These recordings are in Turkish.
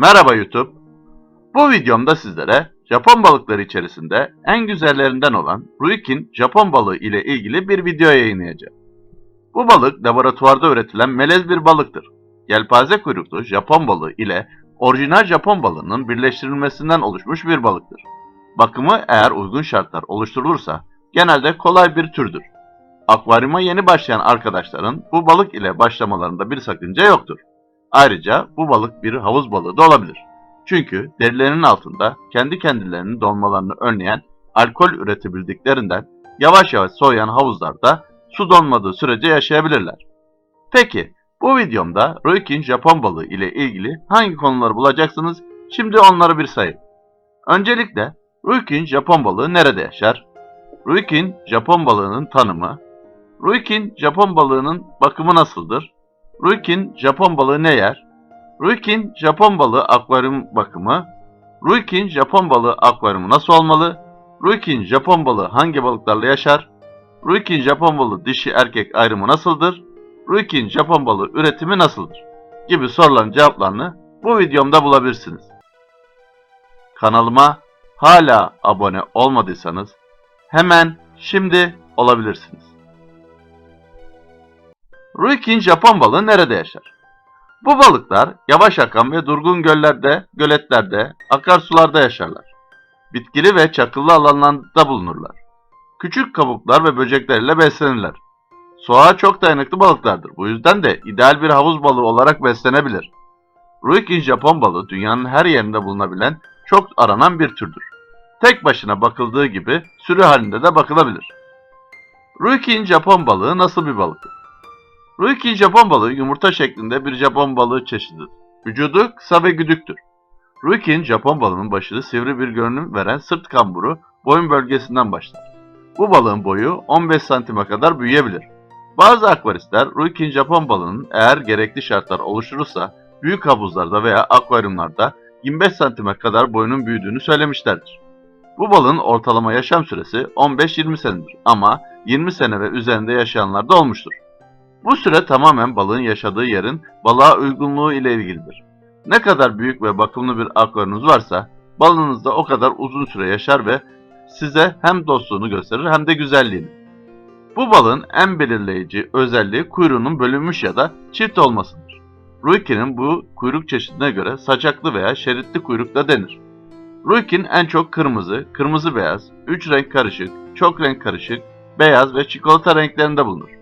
Merhaba YouTube. Bu videomda sizlere Japon balıkları içerisinde en güzellerinden olan Ruikin Japon balığı ile ilgili bir video yayınlayacağım. Bu balık laboratuvarda üretilen melez bir balıktır. Yelpaze kuyruklu Japon balığı ile orijinal Japon balığının birleştirilmesinden oluşmuş bir balıktır. Bakımı eğer uygun şartlar oluşturulursa genelde kolay bir türdür. Akvaryuma yeni başlayan arkadaşların bu balık ile başlamalarında bir sakınca yoktur. Ayrıca bu balık bir havuz balığı da olabilir. Çünkü derilerinin altında kendi kendilerinin donmalarını önleyen alkol üretebildiklerinden yavaş yavaş soğuyan havuzlarda su donmadığı sürece yaşayabilirler. Peki bu videomda Ruikin Japon balığı ile ilgili hangi konuları bulacaksınız? Şimdi onları bir sayayım. Öncelikle Ruikin Japon balığı nerede yaşar? Ruikin Japon balığının tanımı, Ruikin Japon balığının bakımı nasıldır? Ruikin Japon balığı ne yer? Ruikin Japon balığı akvaryum bakımı. Ruikin Japon balığı akvaryumu nasıl olmalı? Ruikin Japon balığı hangi balıklarla yaşar? Ruikin Japon balığı dişi erkek ayrımı nasıldır? Ruikin Japon balığı üretimi nasıldır? Gibi soruların cevaplarını bu videomda bulabilirsiniz. Kanalıma hala abone olmadıysanız hemen şimdi olabilirsiniz. Ruikin Japon balığı nerede yaşar? Bu balıklar yavaş akan ve durgun göllerde, göletlerde, akarsularda yaşarlar. Bitkili ve çakıllı alanlarda bulunurlar. Küçük kabuklar ve böceklerle beslenirler. Soğuğa çok dayanıklı balıklardır. Bu yüzden de ideal bir havuz balığı olarak beslenebilir. Ruikin Japon balığı dünyanın her yerinde bulunabilen çok aranan bir türdür. Tek başına bakıldığı gibi sürü halinde de bakılabilir. Ruikin Japon balığı nasıl bir balıktır? Ruikin Japon balığı yumurta şeklinde bir Japon balığı çeşididir. Vücudu kısa ve güdüktür. Ruikin Japon balığının başında sivri bir görünüm veren sırt kamburu boyun bölgesinden başlar. Bu balığın boyu 15 santime kadar büyüyebilir. Bazı akvaristler Ruikin Japon balığının eğer gerekli şartlar oluşturursa büyük havuzlarda veya akvaryumlarda 25 santime kadar boyunun büyüdüğünü söylemişlerdir. Bu balığın ortalama yaşam süresi 15-20 senedir ama 20 sene ve üzerinde yaşayanlar da olmuştur. Bu süre tamamen balığın yaşadığı yerin balığa uygunluğu ile ilgilidir. Ne kadar büyük ve bakımlı bir akvaryumunuz varsa balığınız da o kadar uzun süre yaşar ve size hem dostluğunu gösterir hem de güzelliğini. Bu balığın en belirleyici özelliği kuyruğunun bölünmüş ya da çift olmasıdır. Ruikin'in bu kuyruk çeşidine göre saçaklı veya şeritli kuyruk da denir. Ruikin en çok kırmızı, kırmızı beyaz, üç renk karışık, çok renk karışık, beyaz ve çikolata renklerinde bulunur.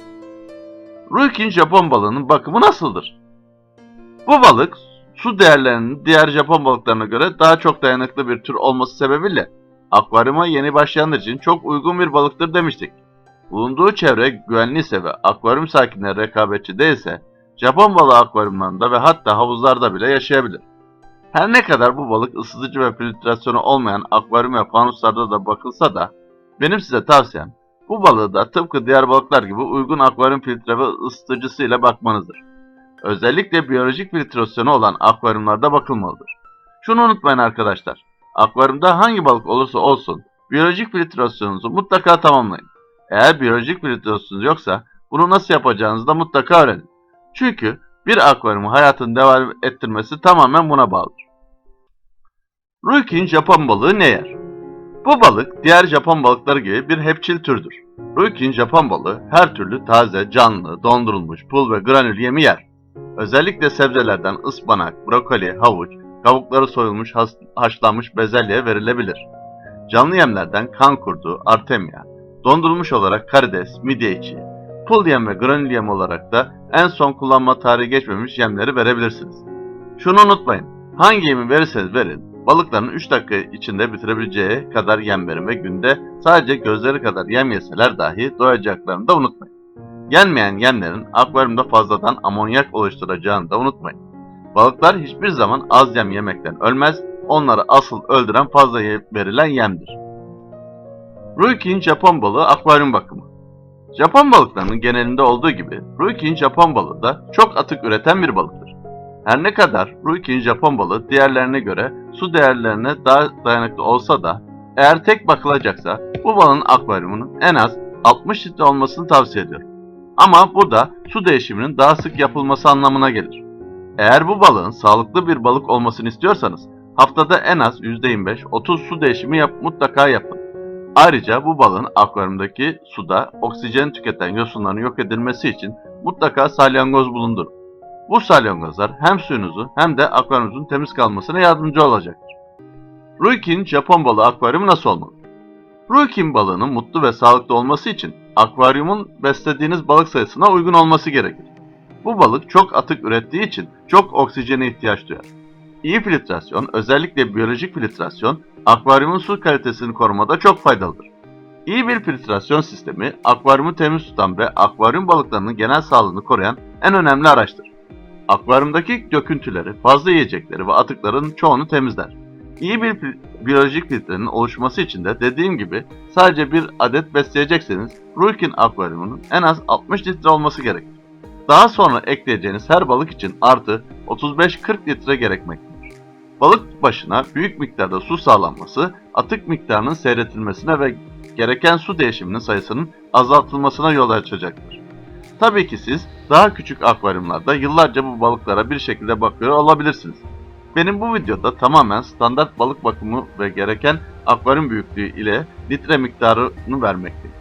Ruikin Japon balığının bakımı nasıldır? Bu balık su değerlerinin diğer Japon balıklarına göre daha çok dayanıklı bir tür olması sebebiyle akvaryuma yeni başlayanlar için çok uygun bir balıktır demiştik. Bulunduğu çevre güvenliyse ve akvaryum sakinleri rekabetçi değilse Japon balığı akvaryumlarında ve hatta havuzlarda bile yaşayabilir. Her ne kadar bu balık ısıtıcı ve filtrasyonu olmayan akvaryum ve fanuslarda da bakılsa da benim size tavsiyem bu balığı da tıpkı diğer balıklar gibi uygun akvaryum filtre ve ısıtıcısı ile bakmanızdır. Özellikle biyolojik filtrasyonu olan akvaryumlarda bakılmalıdır. Şunu unutmayın arkadaşlar. Akvaryumda hangi balık olursa olsun biyolojik filtrasyonunuzu mutlaka tamamlayın. Eğer biyolojik filtrasyonunuz yoksa bunu nasıl yapacağınızı da mutlaka öğrenin. Çünkü bir akvaryumu hayatını devam ettirmesi tamamen buna bağlıdır. Ruikin Japon balığı ne yer? Bu balık diğer Japon balıkları gibi bir hepçil türdür. Ruikin Japon balığı her türlü taze, canlı, dondurulmuş, pul ve granül yemi yer. Özellikle sebzelerden ıspanak, brokoli, havuç, kabukları soyulmuş haşlanmış bezelye verilebilir. Canlı yemlerden kan kurdu, artemia, dondurulmuş olarak karides, midye içi, pul yem ve granül yem olarak da en son kullanma tarihi geçmemiş yemleri verebilirsiniz. Şunu unutmayın, hangi yemi verirseniz verin, balıkların 3 dakika içinde bitirebileceği kadar yem verin ve günde sadece gözleri kadar yem yeseler dahi doyacaklarını da unutmayın. Yenmeyen yemlerin akvaryumda fazladan amonyak oluşturacağını da unutmayın. Balıklar hiçbir zaman az yem yemekten ölmez, onları asıl öldüren fazla verilen yemdir. Ruikin Japon balığı akvaryum bakımı Japon balıklarının genelinde olduğu gibi Ruikin Japon balığı da çok atık üreten bir balıktır. Her ne kadar Ruikin Japon balığı diğerlerine göre su değerlerine daha dayanıklı olsa da eğer tek bakılacaksa bu balığın akvaryumunun en az 60 litre olmasını tavsiye ediyorum. Ama bu da su değişiminin daha sık yapılması anlamına gelir. Eğer bu balığın sağlıklı bir balık olmasını istiyorsanız haftada en az %25-30 su değişimi yap, mutlaka yapın. Ayrıca bu balığın akvaryumdaki suda oksijen tüketen yosunların yok edilmesi için mutlaka salyangoz bulundurun. Bu salyangozlar hem suyunuzu hem de akvaryumunuzun temiz kalmasına yardımcı olacaktır. Ruikin Japon balığı akvaryumu nasıl olmalı? Ruikin balığının mutlu ve sağlıklı olması için akvaryumun beslediğiniz balık sayısına uygun olması gerekir. Bu balık çok atık ürettiği için çok oksijene ihtiyaç duyar. İyi filtrasyon, özellikle biyolojik filtrasyon, akvaryumun su kalitesini korumada çok faydalıdır. İyi bir filtrasyon sistemi, akvaryumu temiz tutan ve akvaryum balıklarının genel sağlığını koruyan en önemli araçtır. Akvaryumdaki döküntüleri, fazla yiyecekleri ve atıkların çoğunu temizler. İyi bir biyolojik filtrenin oluşması için de dediğim gibi sadece bir adet besleyecekseniz Ruikin akvaryumunun en az 60 litre olması gerekir. Daha sonra ekleyeceğiniz her balık için artı 35-40 litre gerekmektedir. Balık başına büyük miktarda su sağlanması, atık miktarının seyretilmesine ve gereken su değişiminin sayısının azaltılmasına yol açacaktır. Tabii ki siz daha küçük akvaryumlarda yıllarca bu balıklara bir şekilde bakıyor olabilirsiniz. Benim bu videoda tamamen standart balık bakımı ve gereken akvaryum büyüklüğü ile litre miktarını vermekteyim.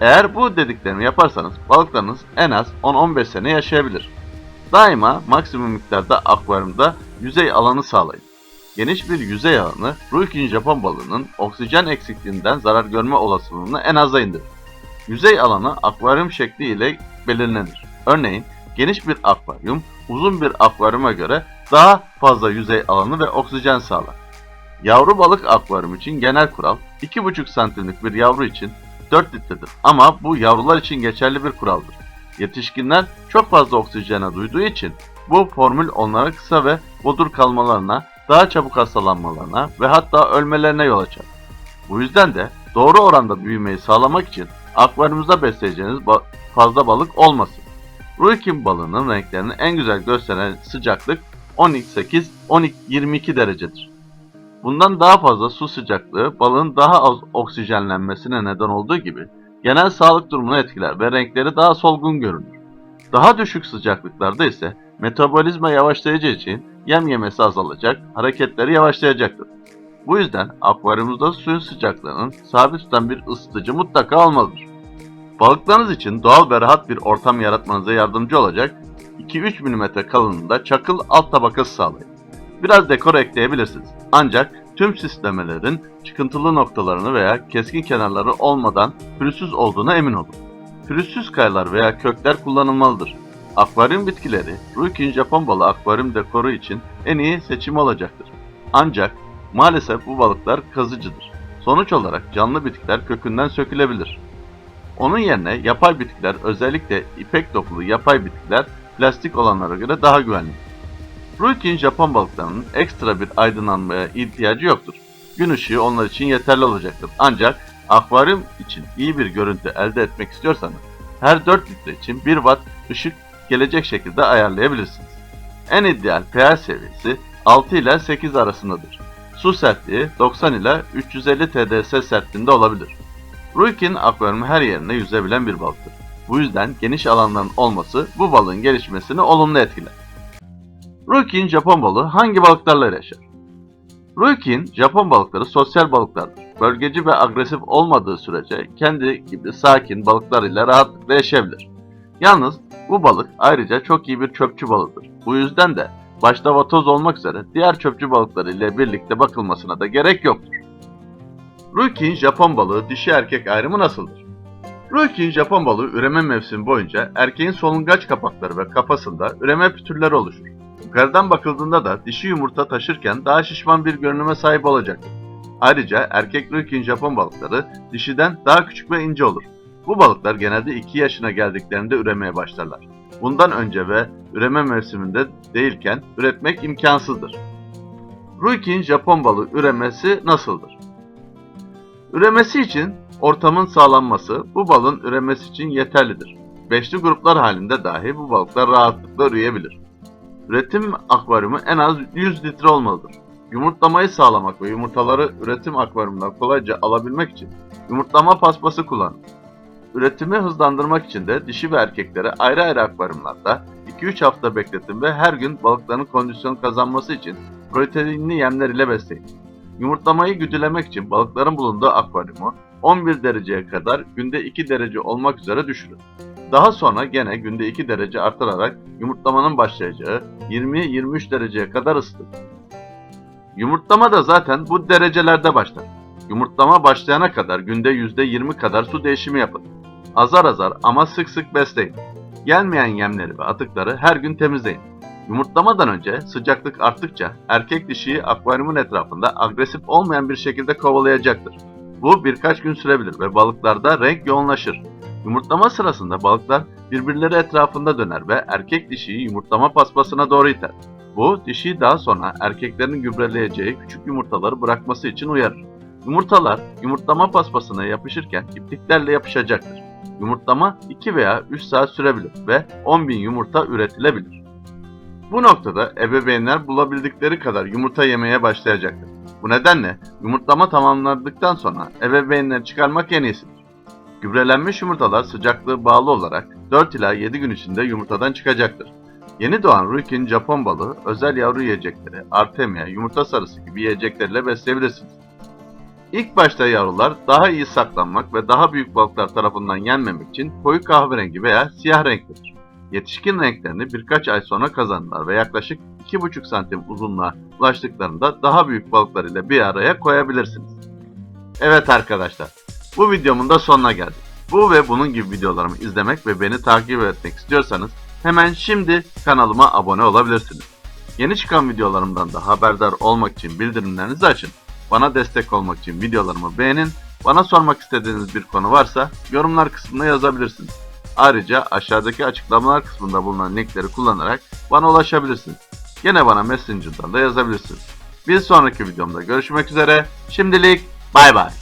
Eğer bu dediklerimi yaparsanız balıklarınız en az 10-15 sene yaşayabilir. Daima maksimum miktarda akvaryumda yüzey alanı sağlayın. Geniş bir yüzey alanı Ruikin Japon balığının oksijen eksikliğinden zarar görme olasılığını en aza indirir. Yüzey alanı akvaryum şekli ile belirlenir. Örneğin geniş bir akvaryum uzun bir akvaryuma göre daha fazla yüzey alanı ve oksijen sağlar. Yavru balık akvaryum için genel kural 2,5 santimlik bir yavru için 4 litredir ama bu yavrular için geçerli bir kuraldır. Yetişkinler çok fazla oksijene duyduğu için bu formül onlara kısa ve bodur kalmalarına, daha çabuk hastalanmalarına ve hatta ölmelerine yol açar. Bu yüzden de doğru oranda büyümeyi sağlamak için akvaryumuzda besleyeceğiniz fazla balık olmasın. Ruikin balığının renklerini en güzel gösteren sıcaklık 18-22 derecedir. Bundan daha fazla su sıcaklığı balığın daha az oksijenlenmesine neden olduğu gibi genel sağlık durumunu etkiler ve renkleri daha solgun görünür. Daha düşük sıcaklıklarda ise metabolizma yavaşlayacağı için yem yemesi azalacak, hareketleri yavaşlayacaktır. Bu yüzden akvaryumuzda suyun sıcaklığının sabit tutan bir ısıtıcı mutlaka olmalıdır. Balıklarınız için doğal ve rahat bir ortam yaratmanıza yardımcı olacak 2-3 mm kalınlığında çakıl alt tabakası sağlayın. Biraz dekor ekleyebilirsiniz. Ancak tüm süslemelerin çıkıntılı noktalarını veya keskin kenarları olmadan pürüzsüz olduğuna emin olun. Pürüzsüz kayalar veya kökler kullanılmalıdır. Akvaryum bitkileri, Ruikin Japon balığı akvaryum dekoru için en iyi seçim olacaktır. Ancak maalesef bu balıklar kazıcıdır. Sonuç olarak canlı bitkiler kökünden sökülebilir. Onun yerine yapay bitkiler özellikle ipek dokulu yapay bitkiler plastik olanlara göre daha güvenli. Ruikin Japon balıklarının ekstra bir aydınlanmaya ihtiyacı yoktur. Gün ışığı onlar için yeterli olacaktır. Ancak akvaryum için iyi bir görüntü elde etmek istiyorsanız her 4 litre için 1 watt ışık gelecek şekilde ayarlayabilirsiniz. En ideal pH seviyesi 6 ile 8 arasındadır. Su sertliği 90 ile 350 TDS sertliğinde olabilir. Ruikin akvaryumun her yerine yüzebilen bir balıktır. Bu yüzden geniş alanların olması bu balığın gelişmesini olumlu etkiler. Ruikin Japon balığı hangi balıklarla yaşar? Ruikin Japon balıkları sosyal balıklardır. Bölgeci ve agresif olmadığı sürece kendi gibi sakin balıklar ile rahatlıkla yaşayabilir. Yalnız bu balık ayrıca çok iyi bir çöpçü balığıdır. Bu yüzden de başta vatoz olmak üzere diğer çöpçü balıkları ile birlikte bakılmasına da gerek yoktur. Ruikin Japon balığı dişi erkek ayrımı nasıldır? Ruikin Japon balığı üreme mevsimi boyunca erkeğin solungaç kapakları ve kafasında üreme pütürleri oluşur. Yukarıdan bakıldığında da dişi yumurta taşırken daha şişman bir görünüme sahip olacaktır. Ayrıca erkek Ruikin Japon balıkları dişiden daha küçük ve ince olur. Bu balıklar genelde 2 yaşına geldiklerinde üremeye başlarlar. Bundan önce ve üreme mevsiminde değilken üretmek imkansızdır. Ruikin Japon balığı üremesi nasıldır? Üremesi için ortamın sağlanması bu balığın üremesi için yeterlidir. Beşli gruplar halinde dahi bu balıklar rahatlıkla üreyebilir. Üretim akvaryumu en az 100 litre olmalıdır. Yumurtlamayı sağlamak ve yumurtaları üretim akvaryumundan kolayca alabilmek için yumurtlama paspası kullanın. Üretimi hızlandırmak için de dişi ve erkekleri ayrı ayrı akvaryumlarda 2-3 hafta bekletin ve her gün balıkların kondisyon kazanması için proteinli yemler ile besleyin. Yumurtlamayı güdülemek için balıkların bulunduğu akvaryumu 11 dereceye kadar günde 2 derece olmak üzere düşürün. Daha sonra gene günde 2 derece artırarak yumurtlamanın başlayacağı 20-23 dereceye kadar ısıtın. Yumurtlama da zaten bu derecelerde başlar. Yumurtlama başlayana kadar günde %20 kadar su değişimi yapın. Azar azar ama sık sık besleyin. Gelmeyen yemleri ve atıkları her gün temizleyin. Yumurtlamadan önce sıcaklık arttıkça erkek dişiyi akvaryumun etrafında agresif olmayan bir şekilde kovalayacaktır. Bu birkaç gün sürebilir ve balıklarda renk yoğunlaşır. Yumurtlama sırasında balıklar birbirleri etrafında döner ve erkek dişiyi yumurtlama paspasına doğru iter. Bu dişiyi daha sonra erkeklerin gübreleyeceği küçük yumurtaları bırakması için uyarır. Yumurtalar yumurtlama paspasına yapışırken ipliklerle yapışacaktır. Yumurtlama 2 veya 3 saat sürebilir ve 10.000 yumurta üretilebilir. Bu noktada ebeveynler bulabildikleri kadar yumurta yemeye başlayacaktır. Bu nedenle yumurtlama tamamlandıktan sonra ebeveynleri çıkarmak en iyisidir. Gübrelenmiş yumurtalar sıcaklığı bağlı olarak 4 ila 7 gün içinde yumurtadan çıkacaktır. Yeni doğan Rukin Japon balığı özel yavru yiyecekleri, artemia, yumurta sarısı gibi yiyeceklerle besleyebilirsiniz. İlk başta yavrular daha iyi saklanmak ve daha büyük balıklar tarafından yenmemek için koyu kahverengi veya siyah renktedir. Yetişkin renklerini birkaç ay sonra kazanırlar ve yaklaşık 2,5 santim uzunluğa ulaştıklarında daha büyük balıklar ile bir araya koyabilirsiniz. Evet arkadaşlar, bu videomun da sonuna geldik. Bu ve bunun gibi videolarımı izlemek ve beni takip etmek istiyorsanız hemen şimdi kanalıma abone olabilirsiniz. Yeni çıkan videolarımdan da haberdar olmak için bildirimlerinizi açın. Bana destek olmak için videolarımı beğenin. Bana sormak istediğiniz bir konu varsa yorumlar kısmına yazabilirsiniz. Ayrıca aşağıdaki açıklamalar kısmında bulunan linkleri kullanarak bana ulaşabilirsiniz. Yine bana Messenger'dan da yazabilirsiniz. Bir sonraki videomda görüşmek üzere. Şimdilik bay bay.